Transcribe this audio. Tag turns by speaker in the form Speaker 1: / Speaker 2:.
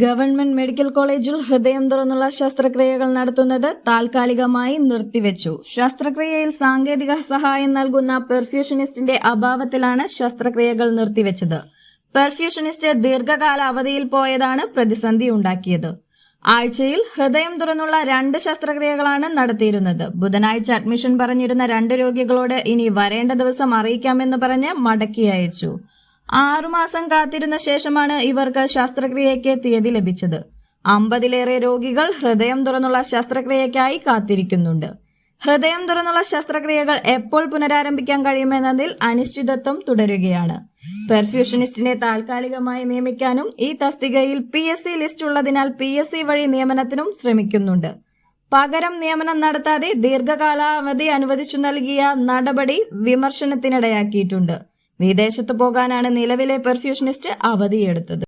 Speaker 1: Government medical കോളേജിൽ ഹൃദയം തുറന്നുള്ള ശസ്ത്രക്രിയകൾ നടത്തുന്നത് താൽക്കാലികമായി നിർത്തിവെച്ചു. ശസ്ത്രക്രിയയിൽ സാങ്കേതിക സഹായം നൽകുന്ന പെർഫ്യൂഷനിസ്റ്റിന്റെ അഭാവത്തിലാണ് ശസ്ത്രക്രിയകൾ നിർത്തിവെച്ചത്. പെർഫ്യൂഷനിസ്റ്റ് ദീർഘകാല അവധിയിൽ പോയതാണ് പ്രതിസന്ധി ഉണ്ടാക്കിയത്. ആഴ്ചയിൽ ഹൃദയം തുറന്നുള്ള രണ്ട് ശസ്ത്രക്രിയകളാണ് നടത്തിയിരുന്നത്. ബുധനാഴ്ച അഡ്മിഷൻ പറഞ്ഞിരുന്ന രണ്ട് രോഗികളോട് ഇനി വരേണ്ട ദിവസം അറിയിക്കാമെന്ന് പറഞ്ഞ് മടക്കി അയച്ചു. ആറുമാസം കാത്തിരുന്ന ശേഷമാണ് ഇവർക്ക് ശസ്ത്രക്രിയയ്ക്ക് തീയതി ലഭിച്ചത്. അമ്പതിലേറെ രോഗികൾ ഹൃദയം തുറന്നുള്ള ശസ്ത്രക്രിയയ്ക്കായി കാത്തിരിക്കുന്നുണ്ട്. ഹൃദയം തുറന്നുള്ള ശസ്ത്രക്രിയകൾ എപ്പോൾ പുനരാരംഭിക്കാൻ കഴിയുമെന്നതിൽ അനിശ്ചിതത്വം തുടരുകയാണ്. പെർഫ്യൂഷനിസ്റ്റിനെ താൽക്കാലികമായി നിയമിക്കാനും ഈ തസ്തികയിൽ പി എസ് സി ലിസ്റ്റ് ഉള്ളതിനാൽ പി എസ് സി വഴി നിയമനത്തിനും ശ്രമിക്കുന്നുണ്ട്. പകരം നിയമനം നടത്താതെ ദീർഘകാലാവധി അനുവദിച്ചു നൽകിയ നടപടി വിമർശനത്തിനിടയാക്കിയിട്ടുണ്ട്. വിദേശത്ത് പോകാനാണ് നിലവിലെ പെർഫ്യൂഷനിസ്റ്റ് അവധിയെടുത്തത്.